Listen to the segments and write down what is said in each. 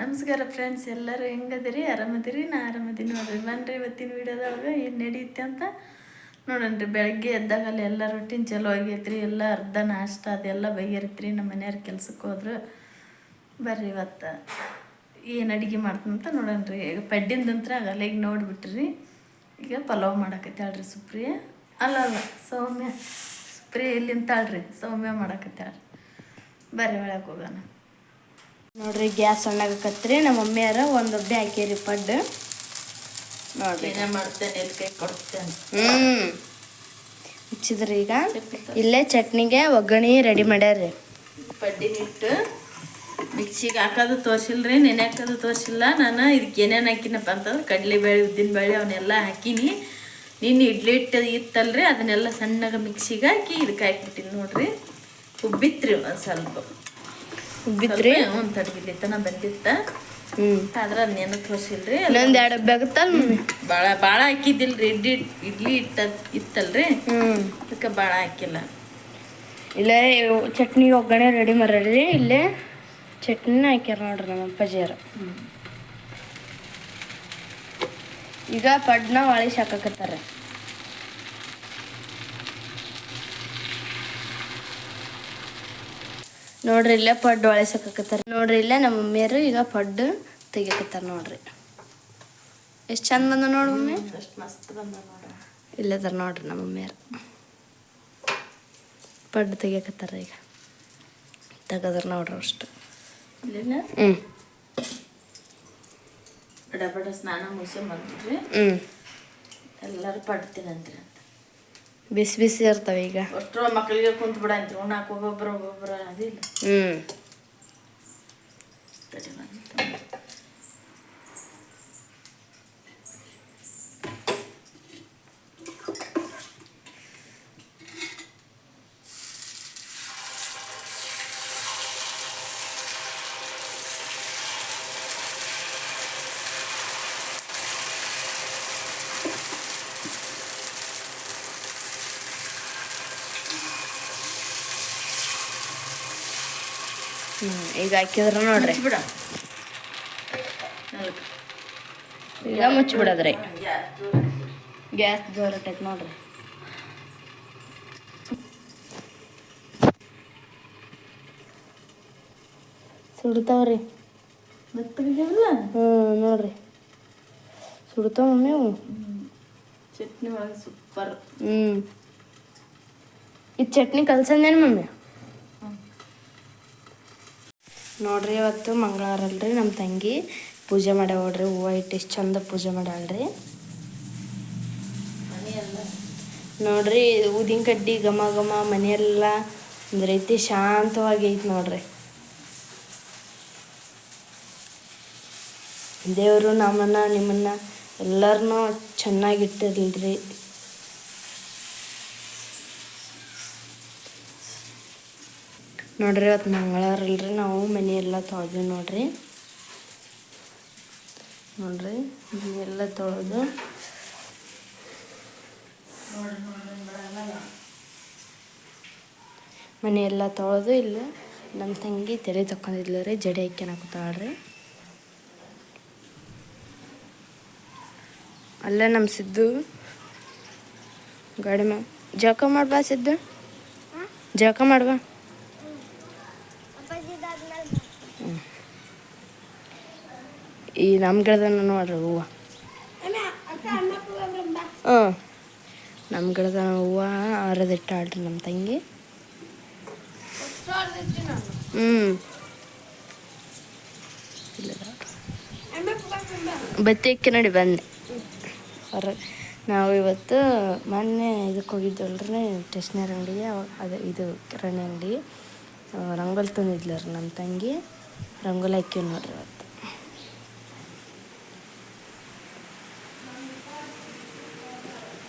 ನಮಸ್ಕಾರ ಫ್ರೆಂಡ್ಸ್ ಎಲ್ಲರೂ ಹೆಂಗದಿರಿ? ಆರಾಮದಿರಿ? ನಾ ಆರಾಮದೀನಿ ನೋಡ್ರಿ. ಬನ್ರಿ ಇವತ್ತಿನ ವಿಡಿಯೋದೊಳಗೆ ಏನು ನಡೆಯುತ್ತೆ ಅಂತ ನೋಡನ್ರಿ. ಬೆಳಗ್ಗೆ ಎದ್ದಾಗಲ್ಲ ಎಲ್ಲ ರೊಟ್ಟಿನ ಚಲೋ ಆಗೈತ್ರಿ. ಎಲ್ಲ ಅರ್ಧ ನಾಷ್ಟ, ಅದೆಲ್ಲ ಬೈಯರ್ತ್ರಿ ನಮ್ಮ ಮನೆಯವ್ರ ಕೆಲ್ಸಕ್ಕೆ ಹೋದ್ರು. ಬರ್ರಿ ಇವತ್ತು ಏನು ಅಡುಗೆ ಮಾಡ್ತಂತ ನೋಡನ್ರಿ. ಈಗ ಪಡ್ಡಿಂದಂತ್ರ ಆಗಲ್ಲ ಈಗ ನೋಡ್ಬಿಟ್ರಿ. ಈಗ ಪಲಾವ್ ಮಾಡಕತ್ತಾಳ್ರಿ ಸುಪ್ರಿಯ. ಅಲ್ಲ ಅಲ್ಲ, ಸೌಮ್ಯ. ಸುಪ್ರಿಯ ಇಲ್ಲಿಂತಾಳ್ರಿ ಸೌಮ್ಯ ಮಾಡಾಕತ್ತಾಳ್ರಿ ಬರ್ರಿ ಒಳಗೆ ಹೋಗೋಣ. ನೋಡ್ರಿ ಗ್ಯಾಸ್ ಸಣ್ಣಗತ್ರಿ ನಮ್ಮ ಮಮ್ಮಿಯಾರ ಒಂದು ಒಬ್ಬೆ ಹಾಕಿರಿ ಪಡ್ಡು. ನೋಡ್ರಿ. ಹ್ಮ್. ಹಚ್ಚಿದ್ರಿ ಈಗ. ಇಲ್ಲೇ ಚಟ್ನಿಗೆ ಒಗ್ಗರಣೆ ರೆಡಿ ಮಾಡ್ಯಾರಿ ಪಡ್ಡಿನಿಟ್ಟು ಮಿಕ್ಸಿಗೆ ಹಾಕೋದು ತೋರಿಸಿಲ್ರಿ ನೆನೆ ಹಾಕೋದು ತೋರಿಸಿಲ್ಲ. ನಾನು ಇದಕ್ಕೆ ಏನೇನು ಹಾಕಿನಪ್ಪ ಅಂತಂದ್ರೆ ಕಡ್ಲೆಬೇಳೆ ಉದ್ದಿನ ಬೇಳೆ ಅವನ್ನೆಲ್ಲ ಹಾಕೀನಿ. ನಿನ್ನ ಇಡ್ಲಿ ಹಿಟ್ಟು ಇತ್ತಲ್ರಿ ಅದನ್ನೆಲ್ಲ ಸಣ್ಣಗೆ ಮಿಕ್ಸಿಗೆ ಹಾಕಿ ಇದಕ್ಕೆ ಹಾಕಿಬಿಟ್ಟಿನಿ ನೋಡ್ರಿ. ಉಬ್ಬಿತ್ರಿ ಒಂದು ಸ್ವಲ್ಪ. ಉಬ್ಬಿತ್ರಿ ಒಂದು ತಡಗಿಲ್ಲಿ ತನ ಬಂದಿತ್ತ. ಹ್ಮ್. ಆದ್ರೆ ಅದನ್ನೇನು ತೋರಿಸಿಲ್ರಿ ನಂದು ಎರಡು ಮಮ್ಮಿ. ಭಾಳ ಭಾಳ ಹಾಕಿದ್ದಿಲ್ರಿ ಇಡ್ಲಿ ಇಡ್ಲಿ ಇಟ್ಟ ಇತ್ತಲ್ರಿ? ಹ್ಮ್. ಅದಕ್ಕೆ ಭಾಳ ಹಾಕಿಲ್ಲ. ಇಲ್ಲೇ ಚಟ್ನಿ ಒಗ್ಗರಣೆ ರೆಡಿ ಮಾಡ್ರಿ ಇಲ್ಲೇ ಚಟ್ನಿ ಹಾಕ್ಯಾರ ನೋಡ್ರಿ ನಮ್ಮ ಅಪ್ಪಾಜಿಯರು ಈಗ ಪಡ್ನ ವಾಳಿ ಹಾಕಕತ್ತಾರ ನೋಡ್ರಿ ಇಲ್ಲೇ ಪಡ್ಡು ಒಳಸಿ ಹಾಕಕತ್ತಾರ ನೋಡ್ರಿ ಇಲ್ಲೇ ನಮ್ಮ ಮಮ್ಮಿಯರು ಈಗ ಪಡ್ಡು ತೆಗಿಯಕತ್ತಾರ ನೋಡ್ರಿ. ಎಷ್ಟು ಚಂದ ಬಂದ ನೋಡಿ ಮಮ್ಮಿ? ಮಸ್ತ್ ಬಂದ ಇಲ್ಲದಾರ ನೋಡ್ರಿ ನಮ್ಮ ಮಮ್ಮಿಯರು. ಪಡ್ಡು ತೆಗಿಯಕತ್ತಾರ ಈಗ. ತೆಗದ್ರ ನೋಡ್ರಿ ಅಷ್ಟು. ಹ್ಞೂ ಬಡ ಬಡ ಸ್ನಾನ ಮುಗಿಸಿ ಬಂದ್ರಿ ಎಲ್ಲರೂ ಪಡ್ತೀನಂತ್ರಿ. ಬಿಸಿ ಬಿಸಿ ಇರ್ತಾವ ಈಗ. ಅಷ್ಟು ಮಕ್ಕಳಿಗೆ ಕುಂತ ಬಿಡ ಅಂತ್ರಿ ಉಣ್ಣಾಕ ಒಬ್ಬೊಬ್ರು ಒಬ್ಬೊಬ್ರು ಅದಿಲ್ಲ ಹ್ಞೂ ಈಗ ಹಾಕಿದ್ರ ನೋಡ್ರಿ. ಈಗ ಮುಚ್ಚಿಬಿಡದ್ರಿ. ಗ್ಯಾಸ್ ದೂರ ಇಡು. ಗ್ಯಾಸ್ ಜೋರ್ ಇಟ್ಟೈತೆ ನೋಡ್ರಿ. ಸುಡ್ತಾವ್ರಿ? ಹ್ಞೂ ನೋಡ್ರಿ. ಸುಡ್ತಾವ ಮಮ್ಮಿ ಚಟ್ನಿ ಒಳಗೆ ಸೂಪರ್. ಹ್ಞೂ. ಈ ಚಟ್ನಿ ಕಲ್ಸಂದೇನು ಮಮ್ಮಿ? ನೋಡ್ರಿ, ಇವತ್ತು ಮಂಗಳವಾರ ಅಲ್ರಿ ನಮ್ಮ ತಂಗಿ. ಪೂಜೆ ಮಾಡ್ಯಾವ ನೋಡ್ರಿ ಹೂವು ಇಟ್ಟು ಎಷ್ಟು ಚಂದ ಪೂಜೆ ಮಾಡಲ್ರಿ ನೋಡ್ರಿ, ಊದಿನ ಕಡ್ಡಿ ಘಮ ಘಮ, ಮನೆಯೆಲ್ಲ ಒಂದು ರೀತಿ ಶಾಂತವಾಗಿ ಐತಿ ನೋಡ್ರಿ. ದೇವರು ನಮ್ಮನ್ನ, ನಿಮ್ಮನ್ನ ಎಲ್ಲರನ್ನೂ ಚೆನ್ನಾಗಿಟ್ಟಿರ್ಲಿ ನೋಡ್ರಿ ಇವತ್ತು ಮಂಗಳವಾರ ಅಲ್ರಿ. ನಾವು ಮನೆ ಎಲ್ಲ ತೊಳೆದ್ವಿ ನೋಡ್ರಿ. ನೋಡ್ರಿ ಎಲ್ಲ ತೊಳೆದು. ಮನೆ ಎಲ್ಲ ತೊಳೆದು ಇಲ್ಲ ನಮ್ಮ ತಂಗಿ ತೆರೆ ತಕೊಂಡಿದ್ಲು ರೀ, ಜಡೆ ಹಾಕ್ಯನಕತ್ತಾಳ್ರಿ ಅಲ್ಲೇ ನಮ್ಮ ಸಿದ್ದು. ಗಾಡಿ ಮಾ ಜಳಕ ಮಾಡ್ಬಾ ಸಿದ್ದು. ಜೋಕ ಮಾಡ್ಬಾ ಹ್ಮ್. ಈ ನಮ್ಮ ಗಿಡದನ ನೋಡ್ರಿ ಹೂವು. ಹ್ಞೂ ನಮ್ಮ ಗಿಡದ ಹೂವು ಅರದಿಟ್ಟಾಳ್ರಿ ನಮ್ಮ ತಂಗಿ. ಹ್ಞೂ ಬತ್ತಿ ಅಕ್ಕಿ ನೋಡಿ ಬಂದೆ ಹೊರ ನಾವು ಇವತ್ತು ಮೊನ್ನೆ ಇದಕ್ಕೆ ಹೋಗಿದ್ವಲ್ರಿ ಸ್ಟೇಷ್ನರಿ ಅಂಗಡಿಗೆ ಅವಾಗ ಅದು ಇದು ಕಿರಾಣಿ ಅಂಗಡಿ. ರಂಗೋಲಿ ತಂದಿದ್ಲರಿ ನಮ್ಮ ತಂಗಿ. ರಂಗೋಲಿ ಹಾಕಿ ನೋಡ್ರಿ ಇವತ್ತು.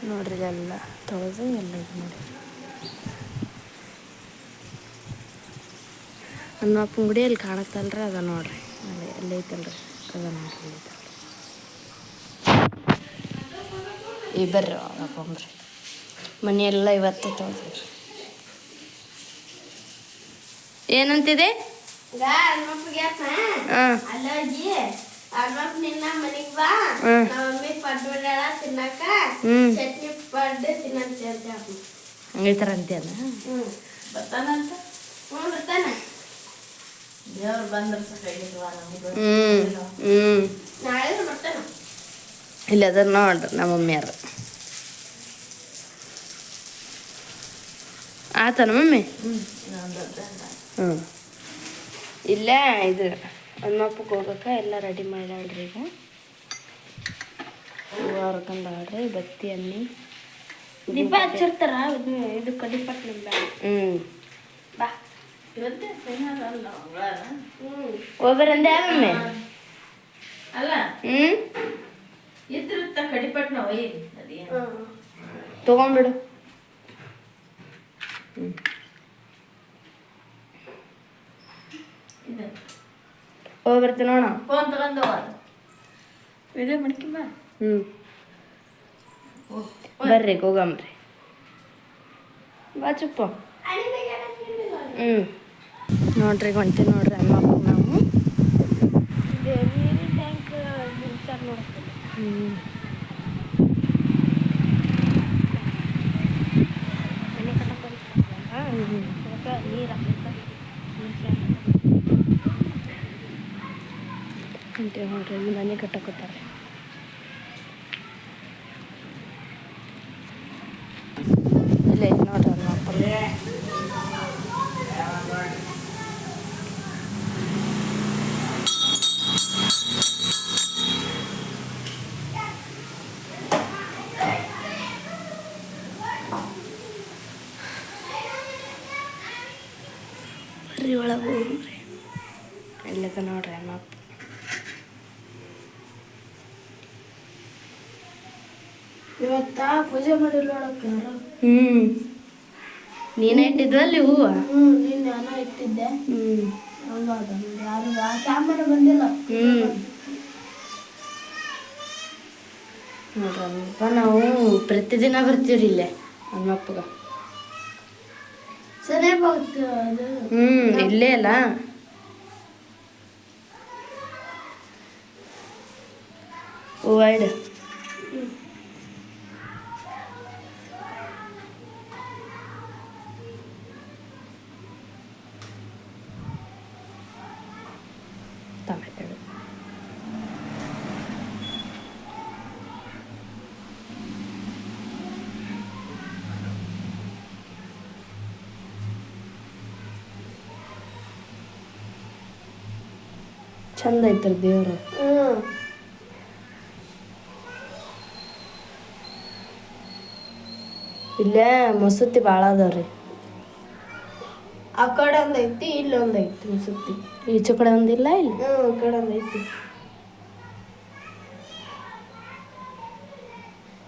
ನೋಡ್ರಿ ಎಲ್ಲ ತೊಳೆದು ಎಲ್ಲ ಇದು ಮಾಡಿ. ನನ್ನ ಅಪ್ಪನ ಗುಡಿ ಅಲ್ಲಿ ಕಾಣತ್ತಲ್ರಿ ಅದ ನೋಡ್ರಿ. ಅಲ್ಲಿ ಅಲ್ಲಿ ಐತಲ್ರಿ. ಅದ ನೋಡ್ರಿ ಈ ಬರ್ರಿ ಹಾಕೊಂಬ್ರಿ ಮನೆಯೆಲ್ಲ ಇವತ್ತು ತೊಳೆದ್ರಿ ಏನಂತಿದೆ? ಹಾಂ. ಮನೆಗ್ ಬಾ. ಹ್ಮ್. ನಮ್ಮ ಮಮ್ಮಿ ಪಡ್ಡು ಬಿಡಾಳ ತಿನ್ನಕ. ಹ್ಞೂ ಚಟ್ನಿ ಪಡ್ಡು ತಿನ್ನಂತ ಹೇಳ್ತೇವೆ. ಈ ಥರ ಅಂತೀಯಲ್ಲ? ಹ್ಞೂ ಬರ್ತಾನಂತ? ಹ್ಞೂ ಬರ್ತಾನ. ದೇವ್ರು ಬಂದ್ರೆ ಸಾಕಾಗಿಲ್ವಾ ನಮ್ಗೆ ಹ್ಞೂ ಹ್ಞೂ ನಾಳೆ ಬರ್ತಾನ. ಇಲ್ಲ ಅದ ನೋಡ್ರಿ ನಮ್ಮ ಮಮ್ಮಿಯಾರು ಆತನ ಮಮ್ಮಿ? ಹ್ಞೂ ಇಲ್ಲೇ ಇದು ಹನುಮಪ್ಪಗೆ ಹೋಗಕ್ಕೆ ಎಲ್ಲ ರೆಡಿ ಮಾಡ್ಯಾಳ್ರಿ ಈಗ. ಹೂವು ಹರ್ಕೊಂಡಾಳ್ರಿ ಬತ್ತಿ ಅನ್ನಿ ದೀಪ ಹಚ್ಚಿರ್ತಾರ? ಇದು ಇದು ಕಡಿಪಟ್ ನಿಂಬ ಹ್ಞೂ ಬಾ. ಇವತ್ತೇ ಶನಿವಾರ ಅಲ್ಲ ಹ್ಞೂ ಹ್ಞೂ ಇದ್ರಿತ್ತ ಕಡಿಪಟ್ ನಾವು ಒಯ್ಯಿರಿ ಅದೇನು ತೊಗೊಂಬಿಡು ಇದು ಹೋಗಿ ಬರ್ತೀನಿ ನೋಡ ಫೋನ್ ತಗೊಂಡು ವಿಡಿಯೋ ಮಾಡ್ಕೊಂಬ ಹ್ಞೂ ಬರ್ರಿ ಹೋಗಮ್ರಿ. ಬಾ ಚುಪ್ಪ. ಹ್ಞೂ ನೋಡ್ರಿ ಹೊಂಟಿ ನೋಡ್ರಿ ಅಮ್ಮ ನಾವು. ನೀರಿನ ಟ್ಯಾಂಕ್ ನೋಡ್ತೀನಿ ಹ್ಞೂ ಮನೆ ಕಟ್ಟಕ್ಕೆ ನೀರು ಹೊಂಟಿ ನೋಡ್ರಿ ಮನೆ ಇಲ್ಲೇ ಐತೆ ನೋಡ್ರಿ ಅಮ್ಮ ಅಪ್ಪ ಬರ್ರಿ ಒಳಗೆ ಹೋಗ್ರಿ ಇಲ್ಲದ ನೋಡ್ರಿ ಅಮ್ಮ ಅಪ್ಪ ಇವತ್ತ ಪೂಜೆ ಮಾಡಿ ನೋಡಕ್ಕೆ ಹ್ಮ್. ನೀನೇ ಇಟ್ಟಿದ್ವಲ್ಲಿ ಹೂವು? ಹ್ಞೂ ನೀನು ನಾನು ಇಟ್ಟಿದ್ದೆ. ಹ್ಞೂ ಹಂಗಾದ ಯಾರು ಆ ಕ್ಯಾಮರಾ ಬಂದಿಲ್ಲ. ಹ್ಮ್. ನೋಡ್ರಪ್ಪ ನಾವು ಪ್ರತಿದಿನ ಬರ್ತೀವ್ರಿ ಇಲ್ಲೇ ನಮ್ಮಪ್ಪಗ ಸರಿಯಾಗಿ ಹೋಗುತ್ತೆ ಅದು ಹ್ಮ್ ಇಲ್ಲೇ ಅಲ್ಲ. ಹೂವ ಇಡು. ಇಡು. ಚಂದ ಐತ್ರಿ ದೇವ್ರು ಇಲ್ಲೇ ಮಸೂತಿ ಭಾಳ ಅದಾವ್ರಿ ಆ ಕಡೆ ಒಂದು ಐತಿ ಇಲ್ಲೊಂದು ಐತಿ ಸುತ್ತಿ ಈಚೆ ಕಡೆ ಒಂದಿಲ್ಲ ಇಲ್ಲಿ ಹ್ಞೂ ಆ ಕಡೆ ಒಂದು ಐತಿ.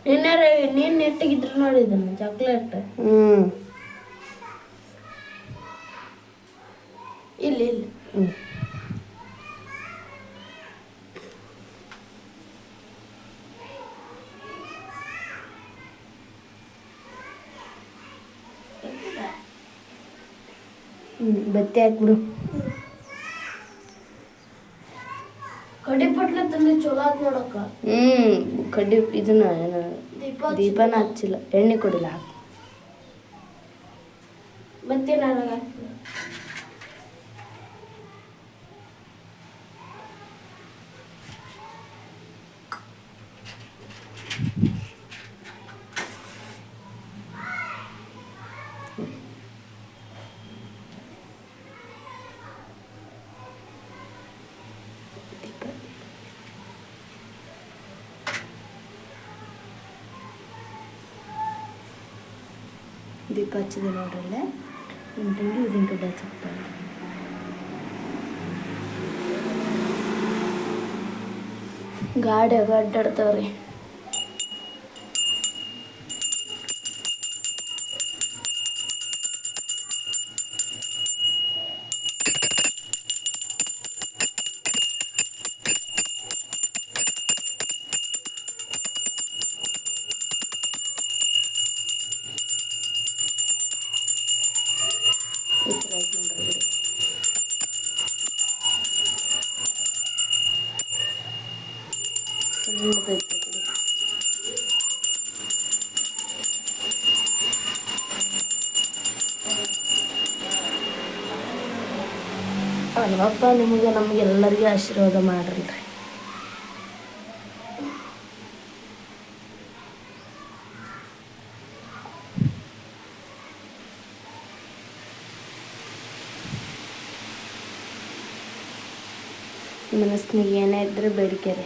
ನಿನ್ನೆ ನೀನು ನೆಟ್ಟಿಗಿದ್ರು ನೋಡಿದ್ದನ್ನು ಚಾಕ್ಲೇಟ್ ಹ್ಞೂ ಇಲ್ಲಿ ಇಲ್ಲ. ಹ್ಞೂ ಬತ್ತಿ ಹಾಕ್ಬಿಡು. ಕಡ್ಡಿ ಪಟ್ಲ ತಂದ್ರೆ ಚಲೋ ಆತ್ ನೋಡಕ್ಕ. ಹ್ಮ್ ಕಡ್ಡಿ ಇದನ್ನ ಏನ ದೀಪ ದೀಪನ ಹಚ್ಚಿಲ್ಲ. ಎಣ್ಣೆ ಕೊಡಿಲ್ಲ ಹಾಕು. ಮತ್ತೆ ದೀಪ ಹಚ್ಚಿದೆ ನೋಡ್ರಲ್ಲೇ ನಿಮ್ಮ ತಂಗಿ ಉದಿನ ಕಡ್ಡಿ ಹಚ್ಚಿರ್ತಾಳೆ ಗಾಡಿ ಆಗ ಅಡ್ಡಾಡ್ತಾವ್ರಿ ಈ ಥರ ಐತೆ ನೋಡ್ರಿ ಸಣ್ಣದೈತೆ ಬಿಡಿ ಅಲ್ವಪ್ಪ ನಿಮಗೆ ನಮಗೆಲ್ಲರಿಗೆ ಆಶೀರ್ವಾದ ಮಾಡಿರಿ. ಮನಸ್ಸಿನಾಗ ಏನೇ ಇದ್ರೆ ಬೇಡಿಕೆ ರೀ.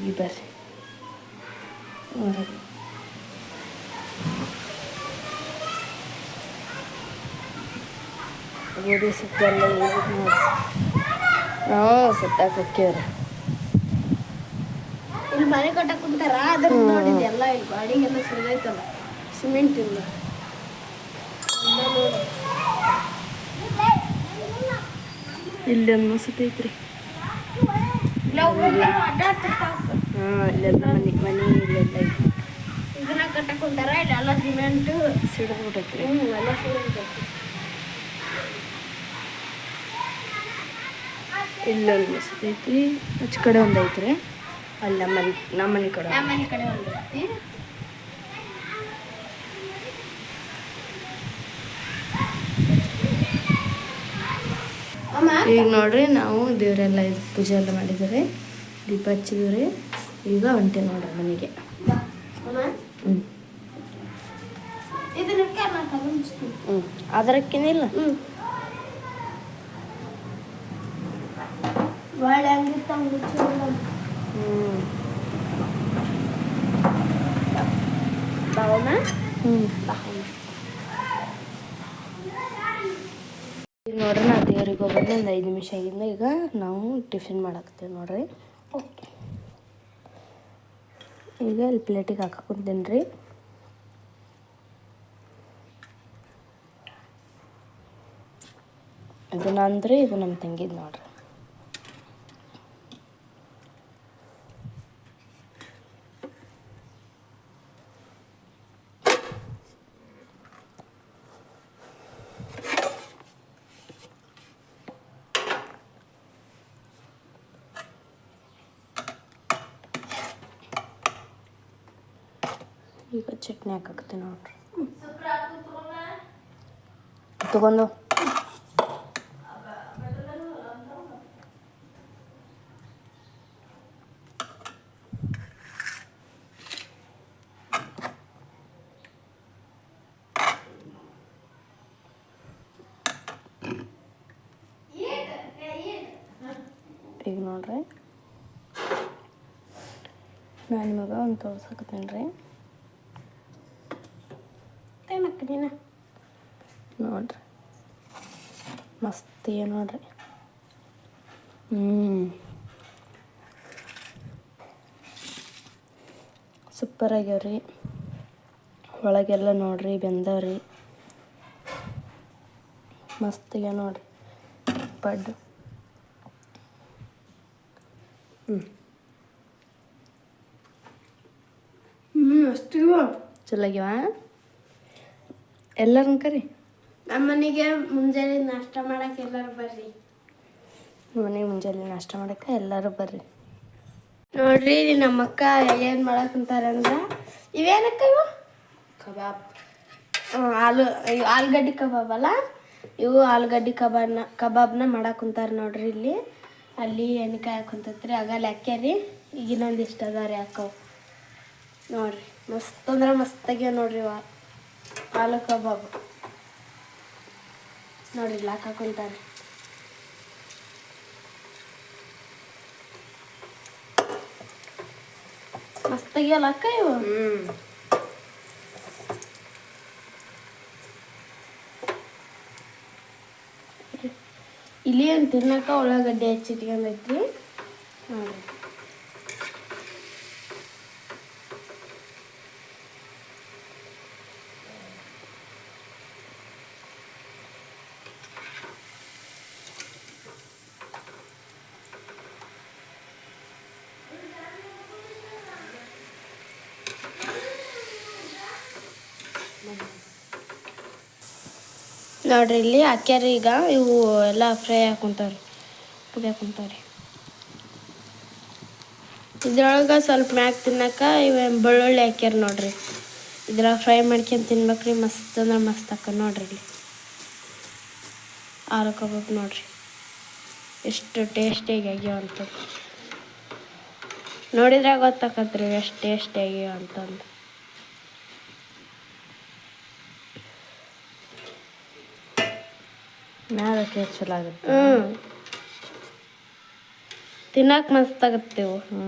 ಈ ಬರ್ರಿ. ಹೊರಗೆ. ಗೋಧಿ ಸುತ್ತೆಲ್ಲ ಈಗ ನೋಡಿ ಇಲ್ಲಿ ಮನೆ ಕಟ್ಟಕ್ಕೆ ಕುಂತಾರ ಅದ್ರ ನೋಡಿ ಇಲ್ಲಿ ಗಾಡಿಗೆಲ್ಲ ಸುರಿದೈತಲ್ಲ ಸಿಮೆಂಟ್ ಇಲ್ಲ ಇಲ್ಲಿ ಒಂದು ಮಸೂತಿ ಐತ್ರಿ ಹಾಂ ಅಲ್ಲೆಲ್ಲ ಮನೆ ಮನೆ ಇಲ್ಲೆಲ್ಲ ಐತಿ ಇದನ್ನ ಕಟ್ಟಕ್ಕೆ ಇಲ್ಲೆಲ್ಲ ಸಿಮೆಂಟ್. ಸಿಡಿದ್ಬಿಟ್ಟೈತ್ರಿ ಹ್ಞೂ ಎಲ್ಲ ಸುರಿದೈತಿ ಇಲ್ಲೊಂದು ಮಸತಿ ಐತ್ರಿ ಕಡೆ ಒಂದು ಐತ್ರಿ. ಅಲ್ಲಿ ನಮ್ಮ ಮನೆ ನಮ್ಮ ಮನೆ ಕಡೆ ನಮ್ಮ ಮನೆ ಕಡೆ ಒಂದು ಐತಿ ಈಗ ನೋಡ್ರಿ ನಾವು ದೇವರೆಲ್ಲ ಇದು ಪೂಜೆ ಎಲ್ಲ ಮಾಡಿದ್ದಾರೆ ದೀಪ ಹಚ್ಚಿದ್ರಿ ಈಗ ಹೊಂಟೆ ನೋಡ್ರಿ ಮನೆಗೆ. ಅದರಕ್ಕೇನಿಲ್ಲ ಹ್ಞೂ ಹ್ಞೂ ಅದರಕ್ಕೇನಿಲ್ಲ ಹ್ಞೂ ಒಳ್ಳೆ ಹಂಗಿತ್ತ ಮುಚ್ಚಿ ಹ್ಞೂ ಬಾವಮ್ಮ ಹ್ಞೂ ಈಗ ನೋಡ್ರಿ ನಾ ದೇವ್ರಿಗೆ ಹೋಗೋದು ಒಂದು ಐದು ನಿಮಿಷ ಆಗಿಂದ ಈಗ ನಾವು ಟಿಫಿನ್ ಮಾಡಾಕ್ತೀವಿ ನೋಡ್ರಿ. ಈಗ ಇಲ್ಲಿ ಪ್ಲೇಟಿಗೆ ಹಾಕೊಂತೀನಿ ರೀ. ಇದನ್ನ ನಂದ್ರಿ, ಇದು ನಮ್ಮ ತಂಗಿದ್ ನೋಡ್ರಿ. ಈಗ ಚಟ್ನಿ ಹಾಕಾಕತ್ತೀನಿ ನೋಡ್ರಿ ತಗೊಂಡು ಈಗ ನೋಡ್ರಿ ನಾನು ನಿಮಗೆ ಒಂದು ತೋರ್ಸಕತ್ತೀನಿ ರೀ ಏನಕ್ಕ ನೀನು ನೋಡ್ರಿ ಮಸ್ತ್ ಇದೆ ನೋಡ್ರಿ ಹ್ಞೂ ಸೂಪರ್ ಆಗ್ಯಾವ್ರಿ ಒಳಗೆಲ್ಲ ನೋಡ್ರಿ ಬೆಂದವ್ರಿ ಮಸ್ತ್ ಆಗ್ಯಾವ ನೋಡ್ರಿ ಪಡ್ಡು ಹ್ಞೂ ಹ್ಞೂ ಅಷ್ಟು ಚಲೋ ಆಗ್ಯಾವ ಎಲ್ಲರನ್ನ ಕರಿ ನಮ್ಮ ಮನೆಗೆ ಮುಂಜಾನೆ ನಾಷ್ಟ ಮಾಡಕ್ಕೆ ಎಲ್ಲರೂ ಬರ್ರಿ. ಮನೆಗೆ ಮುಂಜಾನೆ ನಾಷ್ಟ ಮಾಡಕ್ಕೆ ಎಲ್ಲರೂ ಬರ್ರಿ. ನೋಡ್ರಿ ನಮ್ಮ ಅಕ್ಕ ಏನು ಮಾಡಕ್ ಕುಂತಾರಂದ್ರ ಇವೇನಕ್ಕ ಇವು? ಕಬಾಬ್. ಆಲು ಇವು ಆಲೂಗಡ್ಡೆ ಕಬಾಬ್ ಅಲ್ಲ? ಇವು ಆಲೂಗಡ್ಡೆ ಕಬಾಬ್ನ ಕಬಾಬ್ನ ಮಾಡಕ್ ಕುಂತಾರ ನೋಡ್ರಿ ಇಲ್ಲಿ. ಅಲ್ಲಿ ಎಣ್ಣೆಕಾಯಿ ಕುಂತತ್ರಿ ಆಗಲ್ಲ ಹಾಕ್ಯಾರಿ. ಈಗ ಇನ್ನೊಂದಿಷ್ಟು ಇಷ್ಟ ಅದಾರಿ ಹಾಕವು. ನೋಡ್ರಿ ಮಸ್ತ್ ಅಂದ್ರೆ ಮಸ್ತಾಗ್ಯಾವ ನೋಡ್ರಿ ಇವ. ಆಲೂ ಕಬಾಬ್. ನೋಡ್ರಿ ಲಾಕ್ ಹಾಕೊಂತಾರೆ. ಮಸ್ತ್ ಆಗ್ಯಾವಲ್ಲ ಅಕ್ಕ ಇವು? ಇಲ್ಲಿ ಏನು ತಿನ್ನಕ ಉಳ್ಳಾಗಡ್ಡೆ ಹೆಚ್ಚಿಟ್ಕೊಂಡೈತ್ರಿ ನೋಡ್ರಿ, ಇಲ್ಲಿ ಹಾಕ್ಯಾರಿ ಈಗ. ಇವು ಎಲ್ಲ ಫ್ರೈ ಹಾಕೊಂತಾವ್ರಿ ಹಾಕೊಂತಾವ್ರಿ. ಇದ್ರೊಳಗೆ ಸ್ವಲ್ಪ ಮ್ಯಾಗ ತಿನ್ನಕ್ಕ ಇವ ಬೆಳ್ಳುಳ್ಳಿ ಹಾಕ್ಯಾರ ನೋಡ್ರಿ. ಇದ್ರಾಗ ಫ್ರೈ ಮಾಡ್ಕೊಂಡು ತಿನ್ಬೇಕ್ರಿ, ಮಸ್ತ್ ಅಂದ್ರೆ ಮಸ್ತ್ ಹಾಕ ನೋಡ್ರಿ ಇಲ್ಲಿ. ಆರಕೋಬೇಕು ನೋಡ್ರಿ. ಎಷ್ಟು ಟೇಸ್ಟಿಯಾಗಿ ಆಗ್ಯಾವ ಅಂತ ನೋಡಿದ್ರಾಗ ಗೊತ್ತಾಕತ್ರಿ, ಎಷ್ಟು ಟೇಸ್ಟಿಯಾಗಿ ಅಂತಂದು. ಟೇಸ್ಟ್ ಚಲೋ ಆಗುತ್ತೆ. ಹ್ಞೂ ತಿನ್ನಕ್ಕೆ ಮಸ್ತ್ ಆಗತ್ತೆ ಇವು. ಹ್ಞೂ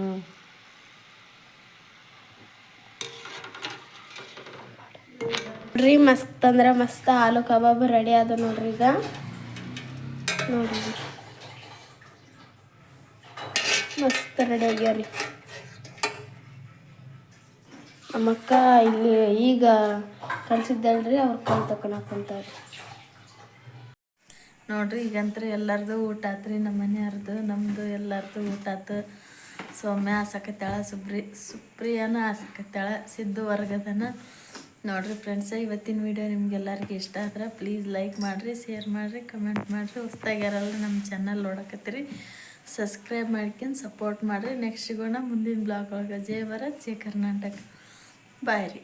ನೋಡ್ರಿ ಮಸ್ತ್ ಅಂದ್ರೆ ಮಸ್ತ್ ಆಲೂ ಕಬಾಬ್ ರೆಡಿ ಆದ ನೋಡ್ರಿ ಈಗ. ನೋಡ್ರಿ. ಮಸ್ತ್ ರೆಡಿ ಆಗ್ಯಾವ್ರಿ. ನಮ್ಮಕ್ಕ ಇಲ್ಲಿ ಈಗ ಕಳ್ಸಿದ್ದಲ್ರಿ ಅವ್ರು ಕೈ ತಕೊಂಡ್ ಕುಂತಾವ್ರಿ ನೋಡ್ರಿ, ಈಗಂತ್ರ ಎಲ್ಲರದು ಊಟ ಆತ್ರಿ ನಮ್ಮ ಮನೆಯವ್ರದ್ದು ನಮ್ಮದು ಎಲ್ಲರದು ಊಟ ಆತು. ಸೌಮ್ಯ ಆಸಕತ್ತಾಳ ಸುಬ್ರಿ, ಸುಪ್ರಿಯಾನ ಆಸಕತ್ತಾಳ ಸಿದ್ದು ವರ್ಗದನ. ನೋಡ್ರಿ ಫ್ರೆಂಡ್ಸ ಇವತ್ತಿನ ವಿಡಿಯೋ ನಿಮ್ಗೆಲ್ಲರಿಗೂ ಇಷ್ಟ ಆದ್ರೆ ಪ್ಲೀಸ್ ಲೈಕ್ ಮಾಡಿರಿ ಶೇರ್ ಮಾಡಿರಿ ಕಮೆಂಟ್ ಮಾಡಿರಿ. ಹೊಸ್ದಾಗಿ ಯಾರಲ್ಲ ನಮ್ಮ ಚಾನಲ್ ನೋಡಕತ್ತೀರಿ ಸಬ್ಸ್ಕ್ರೈಬ್ ಮಾಡ್ಕೊಂಡು ಸಪೋರ್ಟ್ ಮಾಡಿರಿ. ನೆಕ್ಸ್ಟ್ ಸಿಗೋಣ ಮುಂದಿನ ಬ್ಲಾಗ್ ಒಳಗೆ. ಜಯ ಭಾರತ್ ಜಯ ಕರ್ನಾಟಕ. ಬಾಯ್ ರೀ.